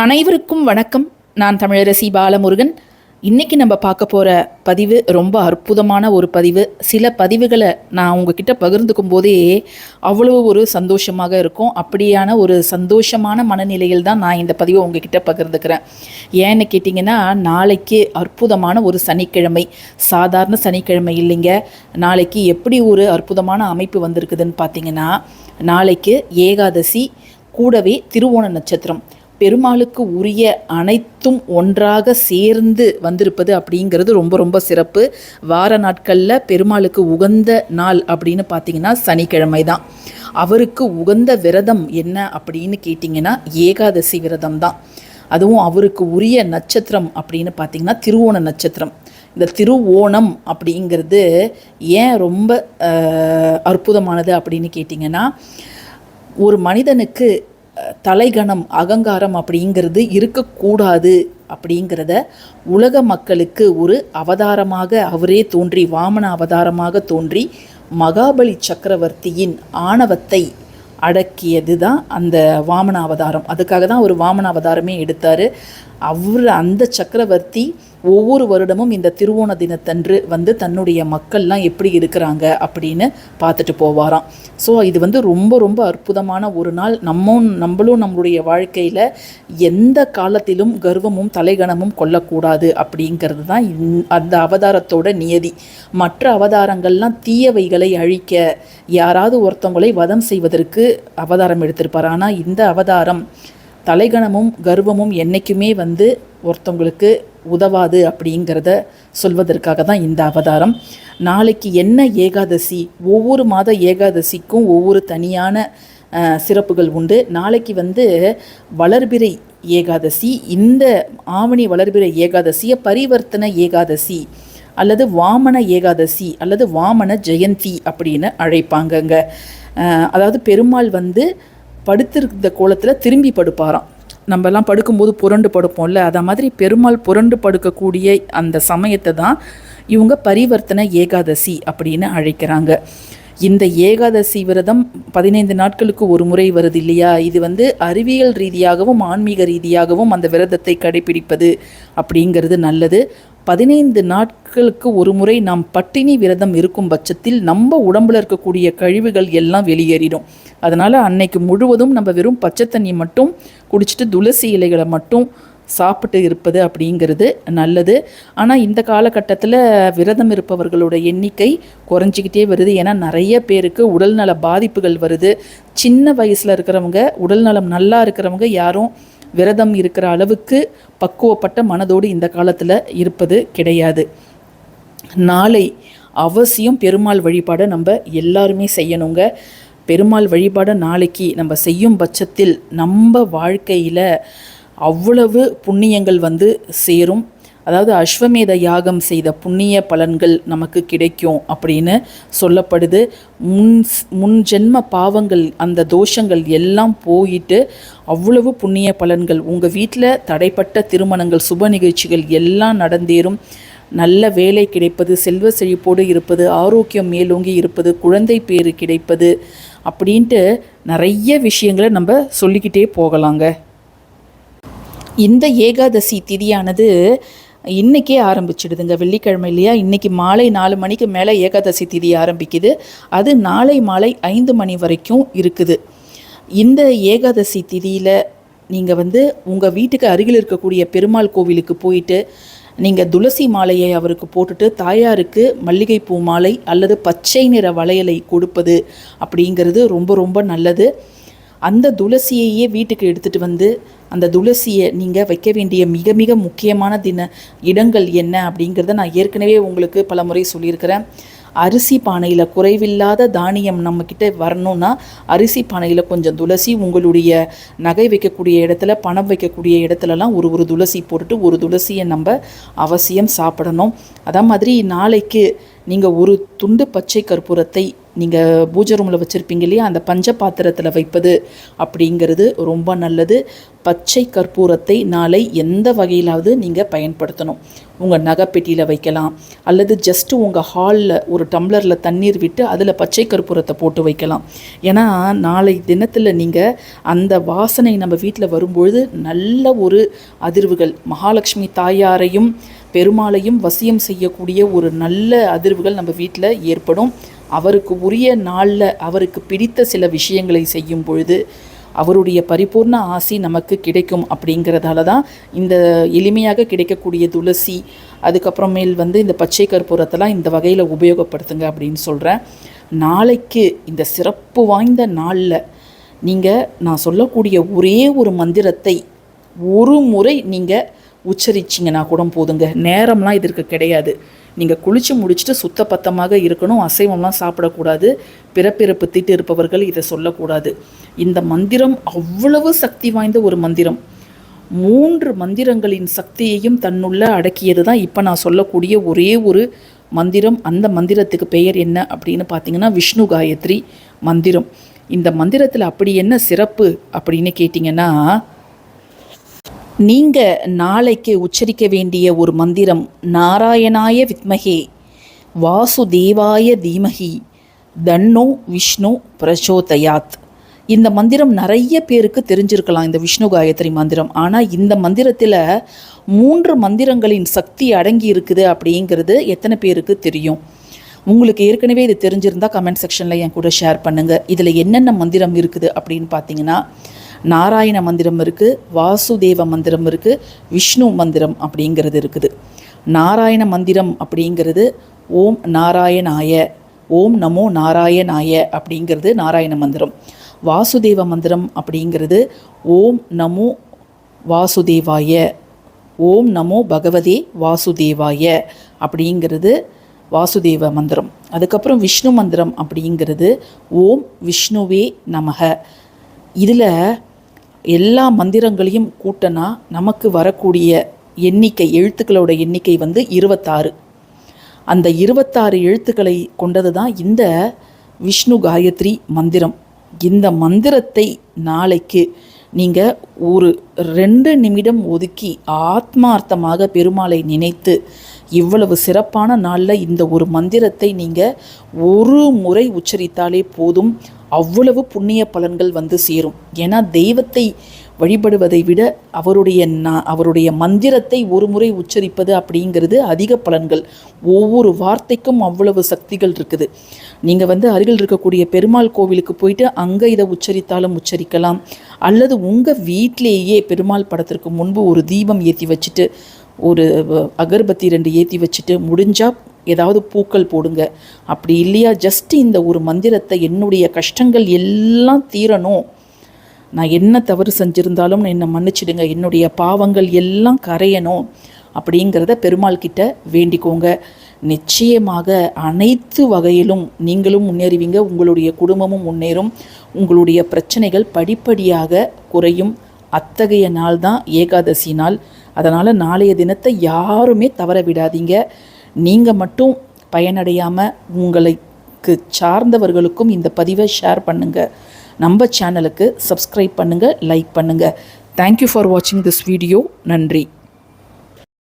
அனைவருக்கும் வணக்கம். நான் தமிழரசி பாலமுருகன். இன்னைக்கு நம்ம பார்க்க போகிற பதிவு ரொம்ப அற்புதமான ஒரு பதிவு. சில பதிவுகளை நான் உங்ககிட்ட பகிர்ந்துக்கும் போதே அவ்வளோ ஒரு சந்தோஷமாக இருக்கும். அப்படியான ஒரு சந்தோஷமான மனநிலையில் தான் நான் இந்த பதிவை உங்ககிட்ட பகிர்ந்துக்கிறேன். ஏன்னு கேட்டிங்கன்னா நாளைக்கு அற்புதமான ஒரு சனிக்கிழமை. சாதாரண சனிக்கிழமை இல்லைங்க. நாளைக்கு எப்படி ஒரு அற்புதமான அமைப்பு வந்திருக்குதுன்னு பார்த்தீங்கன்னா நாளைக்கு ஏகாதசி கூடவே திருவோண நட்சத்திரம். பெருமாளுக்கு உரிய அனைத்தும் ஒன்றாக சேர்ந்து வந்திருப்பது அப்படிங்கிறது ரொம்ப ரொம்ப சிறப்பு. வார நாட்களில் பெருமாளுக்கு உகந்த நாள் அப்படின்னு பார்த்தீங்கன்னா சனிக்கிழமை தான் அவருக்கு உகந்த விரதம் என்ன அப்படின்னு கேட்டிங்கன்னா ஏகாதசி விரதம் தான் அதுவும் அவருக்கு உரிய நட்சத்திரம் அப்படின்னு பார்த்தீங்கன்னா திருவோண நட்சத்திரம். இந்த திருவோணம் அப்படிங்கிறது ஏன் ரொம்ப அற்புதமானது அப்படின்னு கேட்டிங்கன்னா ஒரு மனிதனுக்கு தலைகணம் அகங்காரம் அப்படிங்கிறது இருக்கக்கூடாது அப்படிங்கிறத உலக மக்களுக்கு ஒரு அவதாரமாக அவரே தோன்றி வாமன அவதாரமாக தோன்றி மகாபலி சக்கரவர்த்தியின் ஆணவத்தை அடக்கியது தான் அந்த வாமன அவதாரம். அதுக்காக தான் ஒரு வாமன அவதாரமே எடுத்தார். அவர் அந்த சக்கரவர்த்தி ஒவ்வொரு வருடமும் இந்த திருவோண தினத்தன்று வந்து தன்னுடைய மக்கள்லாம் எப்படி இருக்கிறாங்க அப்படின்னு பார்த்துட்டு போவாராம். ஸோ இது வந்து ரொம்ப ரொம்ப அற்புதமான ஒரு நாள். நம்ம நம்மளும் நம்மளுடைய வாழ்க்கையில் எந்த காலத்திலும் கர்வமும் தலைகணமும் கொள்ளக்கூடாது அப்படிங்கிறது தான் அந்த அவதாரத்தோட நியதி. மற்ற அவதாரங்கள்லாம் தீயவைகளை அழிக்க யாராவது ஒருத்தவங்களை வதம் செய்வதற்கு அவதாரம் எடுத்திருப்பார். ஆனால் இந்த அவதாரம் தலைகணமும் கர்வமும் என்றைக்குமே வந்து ஒருத்தவங்களுக்கு உதவாது அப்படிங்கிறத சொல்வதற்காக தான் இந்த அவதாரம். நாளைக்கு என்ன ஏகாதசி? ஒவ்வொரு மாத ஏகாதசிக்கும் ஒவ்வொரு தனியான சிறப்புகள் உண்டு. நாளைக்கு வந்து வளர்பிறை ஏகாதசி. இந்த ஆவணி வளர்பிறை ஏகாதசியை பரிவர்த்தன ஏகாதசி அல்லது வாமன ஏகாதசி அல்லது வாமன ஜெயந்தி அப்படின்னு அழைப்பாங்கங்க. அதாவது பெருமாள் வந்து படுத்திருந்த கோலத்தில் திரும்பி படுப்பாராம். நம்மலாம் படுக்கும்போது புரண்டு படுப்போம்ல அதை மாதிரி பெருமாள் புரண்டு படுக்கக்கூடிய அந்த சமயத்தை தான் இவங்க பரிவர்த்தன ஏகாதசி அப்படின்னு அழைக்கிறாங்க. இந்த ஏகாதசி விரதம் பதினைந்து நாட்களுக்கு ஒரு முறை வருது இல்லையா? இது வந்து அறிவியல் ரீதியாகவும் ஆன்மீக ரீதியாகவும் அந்த விரதத்தை கடைபிடிப்பது அப்படிங்கிறது நல்லது. பதினைந்து நாட்களுக்கு ஒரு முறை நாம் பட்டினி விரதம் இருக்கும் பட்சத்தில் நம்ம உடம்புல இருக்கக்கூடிய கழிவுகள் எல்லாம் வெளியேறிடும். அதனால் அன்னைக்கு முழுவதும் நம்ம வெறும் பச்சை தண்ணி மட்டும் குடிச்சிட்டு துளசி இலைகளை மட்டும் சாப்பிட்டு இருப்பது அப்படிங்கிறது நல்லது. ஆனால் இந்த காலகட்டத்தில் விரதம் இருப்பவர்களோட எண்ணிக்கை குறைஞ்சிக்கிட்டே வருது. ஏன்னா நிறைய பேருக்கு உடல்நல பாதிப்புகள் வருது. சின்ன வயசில் இருக்கிறவங்க உடல்நலம் நல்லா இருக்கிறவங்க யாரும் விரதம் இருக்கிற அளவுக்கு பக்குவப்பட்ட மனதோடு இந்த காலத்தில் இருப்பது கிடையாது. நாளை அவசியம் பெருமாள் வழிபாடை நம்ம எல்லாருமே செய்யணுங்க. பெருமாள் வழிபாடை நாளைக்கு நம்ம செய்யும் பட்சத்தில் நம்ம வாழ்க்கையில் அவ்வளவு புண்ணியங்கள் வந்து சேரும். அதாவது அஸ்வமேத யாகம் செய்த புண்ணிய பலன்கள் நமக்கு கிடைக்கும் அப்படின்னு சொல்லப்படுது. முன் முன் ஜென்ம பாவங்கள் அந்த தோஷங்கள் எல்லாம் போயிட்டு அவ்வளவு புண்ணிய பலன்கள் உங்கள் வீட்டில் தடைப்பட்ட திருமணங்கள் சுப நிகழ்ச்சிகள் எல்லாம் நடந்தேறும். நல்ல வேலை கிடைப்பது செல்வ செழிப்போடு இருப்பது ஆரோக்கியம் மேலோங்கி இருப்பது குழந்தை பேறு கிடைப்பது அப்படின்ட்டு நிறைய விஷயங்களை நம்ம சொல்லிக்கிட்டே போகலாங்க. இந்த ஏகாதசி திதியானது இன்றைக்கே ஆரம்பிச்சிடுதுங்க. வெள்ளிக்கிழமை இல்லையா? இன்றைக்கி மாலை நாலு மணிக்கு மேலே ஏகாதசி திதி ஆரம்பிக்குது. அது நாளை மாலை ஐந்து மணி வரைக்கும் இருக்குது. இந்த ஏகாதசி திதியில் நீங்கள் வந்து உங்கள் வீட்டுக்கு அருகில் இருக்கக்கூடிய பெருமாள் கோவிலுக்கு போயிட்டு நீங்கள் துளசி மாலையை அவருக்கு போட்டுட்டு தாயாருக்கு மல்லிகைப்பூ மாலை அல்லது பச்சை நிற வளையலை கொடுப்பது அப்படிங்கிறது ரொம்ப ரொம்ப நல்லது. அந்த துளசியையே வீட்டுக்கு எடுத்துகிட்டு வந்து அந்த துளசியை நீங்கள் வைக்க வேண்டிய மிக மிக முக்கியமான தின இடங்கள் என்ன அப்படிங்கிறத நான் ஏற்கனவே உங்களுக்கு பல முறை சொல்லியிருக்கிறேன். அரிசி பானையில் குறைவில்லாத தானியம் நம்மக்கிட்ட வரணும்னா அரிசி பானையில் கொஞ்சம் துளசி உங்களுடைய நகை வைக்கக்கூடிய இடத்துல பணம் வைக்கக்கூடிய இடத்துலலாம் ஒரு ஒரு துளசி போட்டுட்டு ஒரு துளசியை நம்ம அவசியம் சாப்பிடணும். அதே மாதிரி நாளைக்கு நீங்கள் ஒரு துண்டு பச்சை கற்பூரத்தை நீங்கள் பூஜை ரூமில் வச்சுருப்பீங்க இல்லையா? அந்த பஞ்ச பாத்திரத்தில் வைப்பது அப்படிங்கிறது ரொம்ப நல்லது. பச்சை கற்பூரத்தை நாளை எந்த வகையிலாவது நீங்கள் பயன்படுத்தணும். உங்கள் நகைப்பெட்டியில் வைக்கலாம். அல்லது ஜஸ்ட்டு உங்கள் ஹாலில் ஒரு டம்ளரில் தண்ணீர் விட்டு அதில் பச்சை கற்பூரத்தை போட்டு வைக்கலாம். ஏன்னா நாளை தினத்தில் நீங்கள் அந்த வாசனை நம்ம வீட்டில் வரும்பொழுது நல்ல ஒரு அதிர்வுகள். மகாலட்சுமி தாயாரையும் பெருமாளையும் வசியம் செய்யக்கூடிய ஒரு நல்ல அதிர்வுகள் நம்ம வீட்டில் ஏற்படும். அவருக்கு உரிய நாளில் அவருக்கு பிடித்த சில விஷயங்களை செய்யும் பொழுது அவருடைய பரிபூர்ண ஆசி நமக்கு கிடைக்கும் அப்படிங்கிறதால தான் இந்த எளிமையாக கிடைக்கக்கூடிய துளசி அதுக்கப்புறமேல் வந்து இந்த பச்சை கற்பூரத்தெல்லாம் இந்த வகையில் உபயோகப்படுத்துங்க அப்படின்னு சொல்கிறேன் நாளைக்கு இந்த சிறப்பு வாய்ந்த நாளில் நீங்கள் நான் சொல்லக்கூடிய ஒரே ஒரு மந்திரத்தை ஒரு முறை நீங்கள் உச்சரிச்சிங்கன்னா கூட போதுங்க. நேரம்லாம் இதற்கு கிடையாது. நீங்கள் குளித்து முடிச்சுட்டு சுத்தபத்தமாக இருக்கணும் அசைவம்லாம் சாப்பிடக்கூடாது பிறப்பிறப்பு திட்டு இருப்பவர்கள் இதை சொல்லக்கூடாது. இந்த மந்திரம் அவ்வளவு சக்தி வாய்ந்த ஒரு மந்திரம். மூன்று மந்திரங்களின் சக்தியையும் தன்னுள்ள அடக்கியது தான் இப்போ நான் சொல்லக்கூடிய ஒரே ஒரு மந்திரம். அந்த மந்திரத்துக்கு பெயர் என்ன அப்படின்னு பார்த்தீங்கன்னா விஷ்ணு காயத்ரி மந்திரம். இந்த மந்திரத்தில் அப்படி என்ன சிறப்பு அப்படின்னு கேட்டிங்கன்னா நீங்கள் நாளைக்கு உச்சரிக்க வேண்டிய ஒரு மந்திரம் நாராயணாய வித்மகே வாசுதேவாய தீமகி தன்னோ விஷ்ணு பிரச்சோதயாத். இந்த மந்திரம் நிறைய பேருக்கு தெரிஞ்சிருக்கலாம் இந்த விஷ்ணு காயத்ரி மந்திரம். ஆனால் இந்த மந்திரத்தில் மூன்று மந்திரங்களின் சக்தி அடங்கி இருக்குது அப்படிங்கிறது எத்தனை பேருக்கு தெரியும்? உங்களுக்கு ஏற்கனவே இது தெரிஞ்சிருந்தால் கமெண்ட் செக்ஷனில் என் கூட ஷேர் பண்ணுங்கள் இதில் என்னென்ன மந்திரம் இருக்குது அப்படின்னு பார்த்தீங்கன்னா நாராயண மந்திரம் இருக்குது வாசுதேவ மந்திரம் இருக்குது விஷ்ணு மந்திரம் அப்படிங்கிறது இருக்குது. நாராயண மந்திரம் அப்படிங்கிறது ஓம் நாராயணாய ஓம் நமோ நாராயணாய அப்படிங்கிறது நாராயண மந்திரம். வாசுதேவ மந்திரம் அப்படிங்கிறது ஓம் நமோ வாசுதேவாய ஓம் நமோ பகவதே வாசுதேவாய அப்படிங்கிறது வாசுதேவ மந்திரம். அதுக்கப்புறம் விஷ்ணு மந்திரம் அப்படிங்கிறது ஓம் விஷ்ணுவே நமக. இதில் எல்லா மந்திரங்களையும் கூட்டினா நமக்கு வரக்கூடிய எண்ணிக்கை எழுத்துக்களோட எண்ணிக்கை வந்து இருபத்தாறு. அந்த இருபத்தாறு எழுத்துக்களை கொண்டது தான் இந்த விஷ்ணு காயத்ரி மந்திரம். இந்த மந்திரத்தை நாளைக்கு நீங்கள் ஒரு ரெண்டு நிமிடம் ஒதுக்கி ஆத்மார்த்தமாக பெருமாளை நினைத்து இவ்வளவு சிறப்பான நாளில் இந்த ஒரு மந்திரத்தை நீங்கள் ஒரு முறை உச்சரித்தாலே போதும். அவ்வளவு புண்ணிய பலன்கள் வந்து சேரும். ஏன்னா தெய்வத்தை வழிபடுவதை விட அவருடைய அவருடைய மந்திரத்தை ஒரு முறை உச்சரிப்பது அப்படிங்கிறது அதிக பலன்கள். ஒவ்வொரு வார்த்தைக்கும் அவ்வளவு சக்திகள் இருக்குது. நீங்கள் வந்து அருகில் இருக்கக்கூடிய பெருமாள் கோவிலுக்கு போயிட்டு அங்கே இதை உச்சரித்தாலும் உச்சரிக்கலாம். அல்லது உங்கள் வீட்டிலேயே பெருமாள் படத்திற்கு முன்பு ஒரு தீபம் ஏற்றி வச்சுட்டு ஒரு அகர்பத்தி ரெண்டு ஏற்றி வச்சுட்டு முடிஞ்சால் ஏதாவது பூக்கள் போடுங்க. அப்படி இல்லையா? ஜஸ்ட் இந்த ஒரு மந்திரத்தை என்னுடைய கஷ்டங்கள் எல்லாம் தீரணும். நான் என்ன தவறு செஞ்சிருந்தாலும் என்னை மன்னிச்சிடுங்க. என்னுடைய பாவங்கள் எல்லாம் கரையணும். அப்படிங்கிறத பெருமாள் கிட்ட வேண்டிக்கோங்க. நிச்சயமாக அனைத்து வகையிலும் நீங்களும் முன்னேறுவீங்க. உங்களுடைய குடும்பமும் முன்னேறும். உங்களுடைய பிரச்சனைகள் படிப்படியாக குறையும். அத்தகைய நாள் தான் ஏகாதசி நாள். அதனால் நாளைய தினத்தை யாருமே தவற விடாதீங்க. நீங்கள் மட்டும் பயனடையாமல் உங்களுக்கு சார்ந்தவர்களுக்கும் இந்த பதிவை ஷேர் பண்ணுங்கள் நம்ம சேனலுக்கு சப்ஸ்கிரைப் பண்ணுங்கள் லைக் பண்ணுங்கள் தேங்க்யூ ஃபார் வாட்சிங் திஸ் வீடியோ நன்றி.